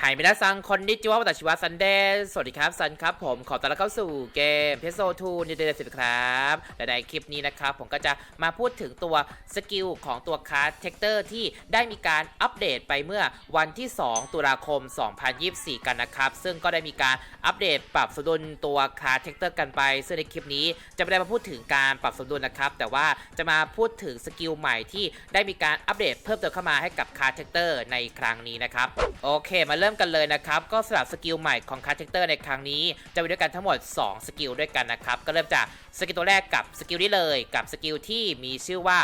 ไฮมินาซังคนนิจิวะวัตชิวะซันเดย์สวัสดีครับซันครับผมขอต้อนรับเข้าสู่เกมเพโซทูในเดือนสิบครับและในคลิปนี้นะครับผมก็จะมาพูดถึงตัวสกิลของตัวคาร์เทคเตอร์ที่ได้มีการอัปเดตไปเมื่อวันที่ 2 ตุลาคม 2024 กันนะครับ ซึ่งก็ได้มีการอัปเดตปรับสมดุลตัวคาร์เทคเตอร์กันไป ซึ่งในคลิปนี้จะไม่ได้มาพูดถึงการปรับสมดุลนะครับ แต่ว่าจะมาพูดถึงสกิลใหม่ที่ได้มีการอัปเดตเพิ่มเติมเข้ามาให้กับคาร์เทคเตอร์ในครั้งนี้นะครับโอเคมาเริ่มริ่มกันเลยนะครับ ก็สลับสกิลใหม่ของคาร์ดเคเตอร์ในครั้งนี้ จะมีด้วยกันทั้งหมด 2 สกิลด้วยกันนะครับ ก็เริ่มจากสกิลตัวแรกกับสกิลนี้เลย กับสกิลที่มีชื่อว่า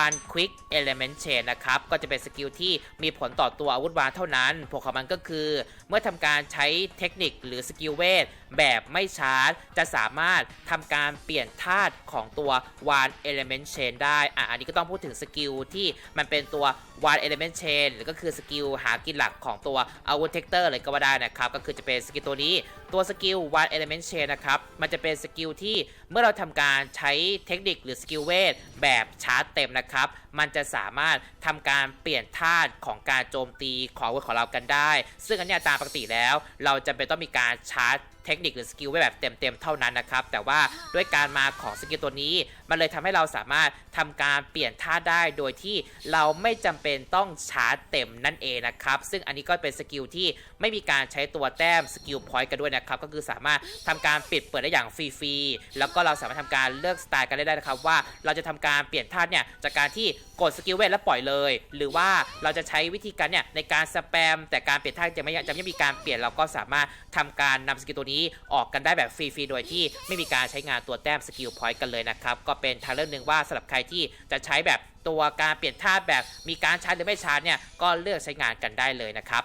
One Quick Element Chain นะครับ ก็จะเป็นสกิลที่มีผลต่อตัวอาวุธวานเท่านั้น ผลของมันก็คือ เมื่อทำการใช้เทคนิคหรือสกิลเวทแบบไม่ชาร์จ จะสามารถทำการเปลี่ยนธาตุของตัว One Element Chain ได้อะอันนี้ก็ต้องพูดถึงสกิลที่มันเป็นตัว One Element Chain หรือก็คือสกิลหากินหลักของตัวอาวุธเทคเตอร์เลยก็ว่าได้นะครับ ก็คือจะเป็นสกิลตัวนี้ตัวสกิล One Element Chain นะครับ มันจะเป็นสกิลที่เมื่อเราทำการใช้เทคนิคหรือสกิลเวทแบบชาร์จเต็มนะครับ มันจะสามารถทำการเปลี่ยนท่าของการโจมตีของอาวุธของเรากันได้ ซึ่งอันเนี้ยตามปกติแล้ว เราจะเป็นต้องมีการชาร์จ เทคนิคหรือสกิลไว้แบบเต็มๆเท่านั้นนะครับ แต่ว่าด้วยการมาของสกิลตัวนี้ มันเลยทำให้เราสามารถทำการเปลี่ยนท่าได้โดยที่เราไม่จำเป็นต้องชาร์จเต็มนั่นเองนะครับ ซึ่งอันนี้ก็เป็นสกิลที่ไม่มีการใช้ตัวแต้มสกิลพอยต์กันด้วยนะครับ ก็คือสามารถทำการปิดเปิดได้อย่างฟรีๆ แล้วก็เราสามารถทำการเลือกสไตล์กันได้นะครับ ว่าเราจะทำการเปลี่ยนท่าเนี่ยจากการที่กดสกิลเวทแล้วปล่อยเลย หรือว่าเราจะใช้วิธีการเนี่ยในการสแปมแต่การเปลี่ยนท่าจะไม่จะไม่มีการเปลี่ยนเราก็สามารถทำการนำสกิลตัวนี้ออกกันได้แบบฟรีๆ โดยที่ไม่มีการใช้งานตัวแต้มสกิลพอยต์กันเลยนะครับ ก็เป็นทางเลือกหนึ่งว่าสำหรับใครที่จะใช้แบบตัวการเปลี่ยนท่าแบบมีการชาร์จหรือไม่ชาร์จเนี่ย ก็เลือกใช้งานกันได้เลยนะครับ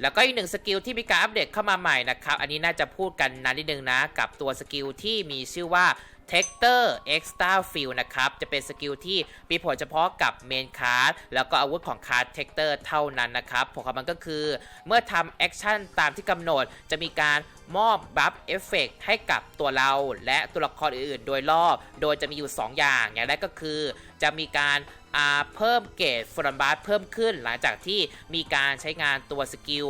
แล้วก็อีกหนึ่งสกิลที่มีการอัปเดตเข้ามาใหม่นะครับ อันนี้น่าจะพูดกันนานนิดนึงนะ กับตัวสกิลที่มีชื่อว่า t e c t o r Extra Field นะครับ จะเป็นสกิลที่มีผลเฉพาะกับเมนคาร์ดแล้วก็อาวุธของคาร์ดเทคเตอร์เท่านั้นนะครับผลของมันก็คือ เมื่อทำแอคชั่นตามที่กำหนด จะมีการมอบบัฟเอฟเฟกให้กับตัวเรา และตัวละครอื่นๆ โดยรอบ โดยจะมีอยู่ 2 อย่าง อย่างแรกก็คือ จะมีการ เพิ่มเกรดฟรอนบาสเพิ่มขึ้นหลังจากที่มีการใช้งานตัวสกิล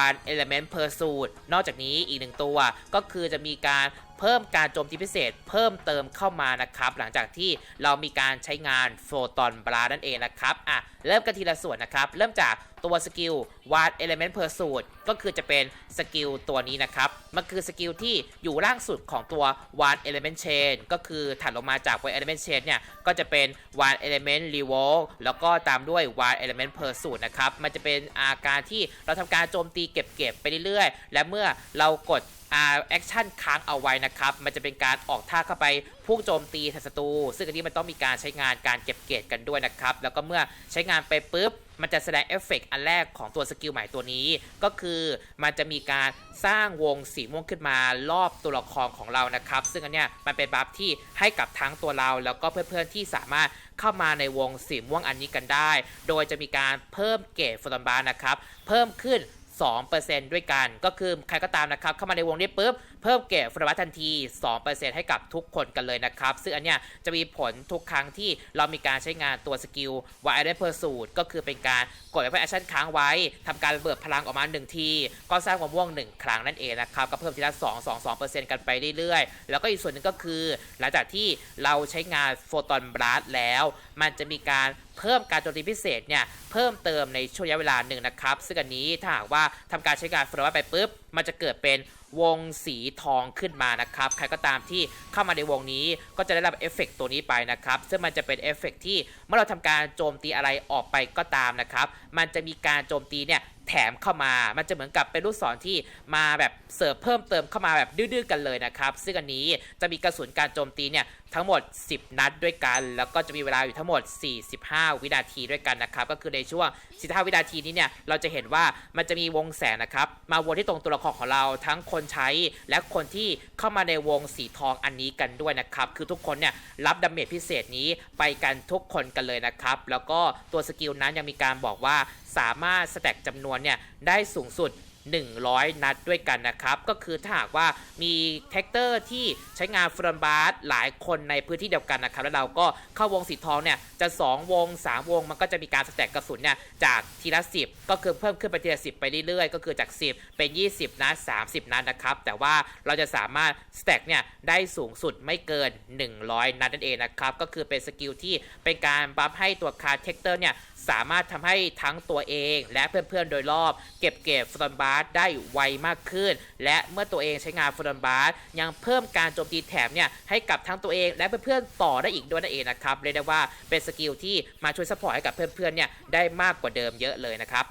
One Element Pursuit นอกจากนี้อีกหนึ่งตัวก็คือจะมีการเพิ่มการโจมตีพิเศษ เพิ่มเติมเข้ามานะครับหลังจากที่เรามีการใช้งานโฟตอนบรานั่นเองนะครับอะเริ่มกันทีละส่วนนะครับ เริ่มจากตัวสกิล One Element Pursuit ก็คือจะเป็นสกิลตัวนี้นะครับ มันคือสกิลที่อยู่ล่างสุดของตัว One Element Chain ก็คือถัดลงมาจาก One Element Chain เนี่ย ก็จะเป็น One Element Revolve แล้วก็ตามด้วย One Element Pursuit นะครับ มันจะเป็นอาการที่เราทำการโจมตีเก็บๆไปเรื่อยๆ และเมื่อเรากดอาแอคชั่นค้างเอาไว้นะครับ มันจะเป็นการออกท่าเข้าไปพุ่งโจมตีศัตรู ซึ่งอันนี้มันต้องมีการใช้งานการเก็บเกรดกันด้วยนะครับ แล้วก็เมื่อใช้งานไปปุ๊บ มันจะแสดงเอฟเฟกต์อันแรกของตัวสกิลใหม่ตัวนี้ ก็คือมันจะมีการสร้างวงสีม่วงขึ้นมารอบตัวละครของเรานะครับ ซึ่งอันเนี้ยมันเป็นบัฟที่ให้กับทั้งตัวเรา แล้วก็เพื่อนๆที่สามารถเข้ามาในวงสีม่วงอันนี้กันได้ โดยจะมีการเพิ่มเกรดฟลอนบาร์นะครับ เพิ่มขึ้น 2%ด้วยกัน ก็คือใครก็ตามนะครับ เข้ามาในวงนี้ปุ๊บเพิ่มเกรดฟลวัตทันที 2%ให้กับทุกคนกันเลยนะครับ ซึ่งอันเนี้ยจะมีผลทุกครั้งที่เรามีการใช้งานตัวสกิล w i d e p u r s u i t ก็คือเป็นการกดไว้แอคชั่นค้างไว้ทำการเบิดพลังออกมา 1 ที ก็สร้างความม่วง1 ครั้งนั่นเองนะครับ ก็เพิ่มทีละ2 2 2 กันไปเรื่อยๆ แล้วก็อีกส่วนหนึ่งก็คือ หลังจากที่เราใช้งานโฟตอนบลัสแล้ว มันจะมีการเพิ่มการโจมตีพิเศษเนี่ย เพิ่มเติมในช่วงระยะเวลาหนึ่งนะครับ ซึ่งอันนี้ถ้าหากว่าทำการใช้งานฟลวัตไปปุ๊บ มันจะเกิดเป็น วงสีทองขึ้นมานะครับ ใครก็ตามที่เข้ามาในวงนี้ก็จะได้รับเอฟเฟกต์ตัวนี้ไปนะครับ ซึ่งมันจะเป็นเอฟเฟกต์ที่เมื่อเราทำการโจมตีอะไรออกไปก็ตามนะครับ มันจะมีการโจมตีเนี่ยแถมเข้ามา มันจะเหมือนกับเป็นลูกศรที่มาแบบเสิร์ฟเพิ่มเติมเข้ามาแบบดื้อๆกันเลยนะครับ ซึ่งอันนี้จะมีกระสุนการโจมตีเนี่ย ทั้งหมด 10 นัดด้วยกัน แล้วก็จะมีเวลาอยู่ทั้งหมด 45 วินาทีด้วยกันนะครับ ก็คือในช่วง 45 วินาทีนี้เนี่ย เราจะเห็นว่ามันจะมีวงแสงนะครับ มาวนที่ตรงตัวละครของเราทั้งคนใช้ และคนที่เข้ามาในวงสีทองอันนี้กันด้วยนะครับ คือทุกคนเนี่ยรับดาเมจพิเศษนี้ไปกันทุกคนกันเลยนะครับ แล้วก็ตัวสกิลนั้นยังมีการบอกว่าสามารถสแต็กจำนวนเนี่ยได้สูงสุด 100 นัดด้วยกันนะครับ ก็คือถ้าหากว่ามีแท็กเตอร์ที่ใช้งานฟรอนบาร์หลายคนในพื้นที่เดียวกันนะครับ แล้วเราก็เข้าวงสีทองเนี่ยจะ 2 วง 3 วง มันก็จะมีการสแต็กกระสุนเนี่ยจากทีละ 10 ก็คือเพิ่มขึ้นไปทีละ 10 ไปเรื่อยๆ ก็คือจาก 10 เป็น 20 นัด 30 นัดนะครับ แต่ว่าเราจะสามารถสแต็กเนี่ยได้สูงสุดไม่เกิน 100 นัดนั่นเองนะครับ ก็คือเป็นสกิลที่เป็นการบัฟให้ตัวคาร์เทคเตอร์เนี่ยสามารถทำให้ทั้งตัวเองและเพื่อนๆโดยรอบ เก็บเก็บฟรอนบาร์ได้ไวมากขึ้น และเมื่อตัวเองใช้งานฟรอนบาร์ยังเพิ่มการโจมตีแถมเนี่ยให้กับทั้งตัวเองและเพื่อนๆต่อได้อีกด้วยนั่นเองนะครับเรียกได้ว่าเป็นสกิลที่มาช่วยสปอร์ตให้กับเพื่อนๆเนี่ยได้มากกว่าเดิมเยอะเลยนะครับ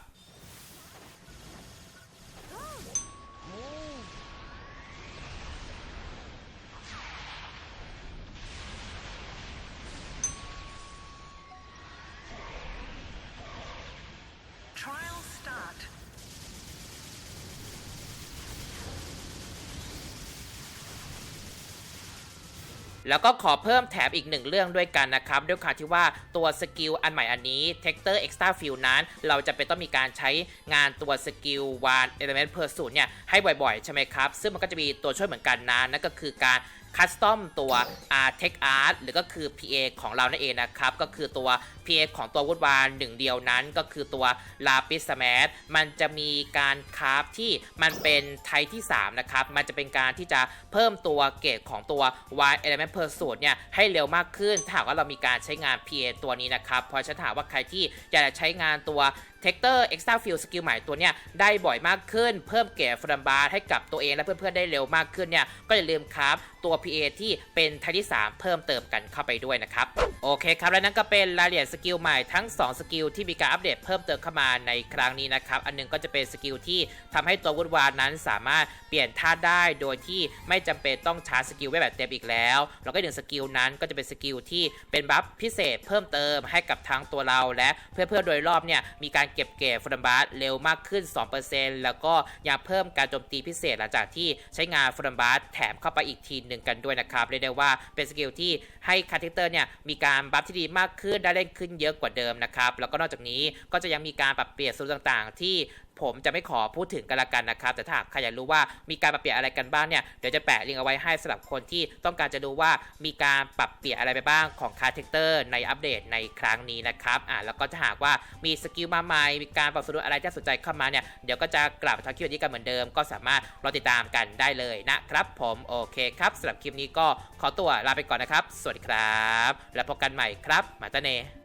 แล้วก็ขอเพิ่มแถมอีกหนึ่งเรื่องด้วยกันนะครับด้วยความที่ว่าตัวสกิลอันใหม่อันนี้ t e c t o r Extra Field นั้น เราจะเป็นต้องมีการใช้งานตัวสกิล One Element Pursuit เนี่ยให้บ่อยๆ ใช่ไหมครับ ซึ่งมันก็จะมีตัวช่วยเหมือนกันนะนั่นก็คือการ คัสตอมตัว Art Tech Art หรือก็คือ PA ของเรานั่นเองนะครับ ก็คือตัว PA ของตัววุฒวานหนึ่งเดียวนั้น ก็คือตัว Lapis s m a s มันจะมีการคราฟที่มันเป็นไทที่ 3 นะครับ มันจะเป็นการที่จะเพิ่มตัวเกรดของตัว Y Element Pursuit เนี่ยให้เร็วมากขึ้นถ้าหากว่าเรามีการใช้งาน PA ตัวนี้นะครับ เพราะฉันถามว่าใครที่อยากจะใช้งานตัว t e c t o r Extra Field Skill ใหม่ตัวเนี้ยได้บ่อยมากขึ้น เพิ่มเกรดฟรัมบาร์ให้กับตัวเองและเพื่อนๆได้เร็วมากขึ้นเนี่ยก็อย่าลืมครับตัว PA ที่เป็นไทที่ 3 เพิ่มเติมกันเข้าไปด้วยนะครับ โอเคครับและนั่นก็เป็นรายละเอียดสกิลใหม่ทั้ง 2 สกิลที่มีการอัปเดตเพิ่มเติมเข้ามาในครั้งนี้นะครับ อันหนึงก็จะเป็นสกิลที่ทำให้ตัววุฒวานนั้นสามารถเปลี่ยนท่าได้โดยที่ไม่จำเป็นต้องชาร์จสกิลไว้แบบเต็มอีกแล้วแล้วก็หนึ่งสกิลนั้นก็จะเป็นสกิลที่เป็นบัฟพิเศษเพิ่มเติมให้กับทั้งตัวเราและเพื่อนๆโดยรอบเนี่ยมีการเก็บเกรดฟรัมบาสเร็วมากขึ้น 2%แล้วก็ยังเพิ่มการโจมตีพิเศษหลังจากที่ใช้งานฟรัมบาสแถมเข้าไปอีกทีหนึ่งกันด้วยนะครับ เรียกได้ว่าเป็นสกิลที่ให้คาร์เทคเตอร์เนี่ยมีการบัฟที่ดีมากขึ้นได้เล่นขึ้นเยอะกว่าเดิมนะครับ แล้วก็นอกจากนี้ก็จะยังมีการปรับเปลี่ยนสูตรต่างๆ ที่ ผมจะไม่ขอพูดถึงกันละกันนะครับ แต่ถ้าหากใครอยากรู้ว่ามีการปรับเปลี่ยนอะไรกันบ้างเนี่ย เดี๋ยวจะแปะลิงก์เอาไว้ให้สำหรับคนที่ต้องการจะดูว่ามีการปรับเปลี่ยนอะไรไปบ้างของคาร์เทคเตอร์ในอัปเดตในครั้งนี้นะครับอ่าแล้วก็ถ้าหากว่ามีสกิลมาใหม่มีการปรับสมดุลอะไรที่น่าสนใจเข้ามาเนี่ยเดี๋ยวก็จะกลับมาทำคลิปนี้กันเหมือนเดิม ก็สามารถรอติดตามกันได้เลยนะครับ ผมโอเคครับสำหรับคลิปนี้ก็ขอตัวลาไปก่อนนะครับ สวัสดีครับ แล้วพบกันใหม่ครับมาตาเน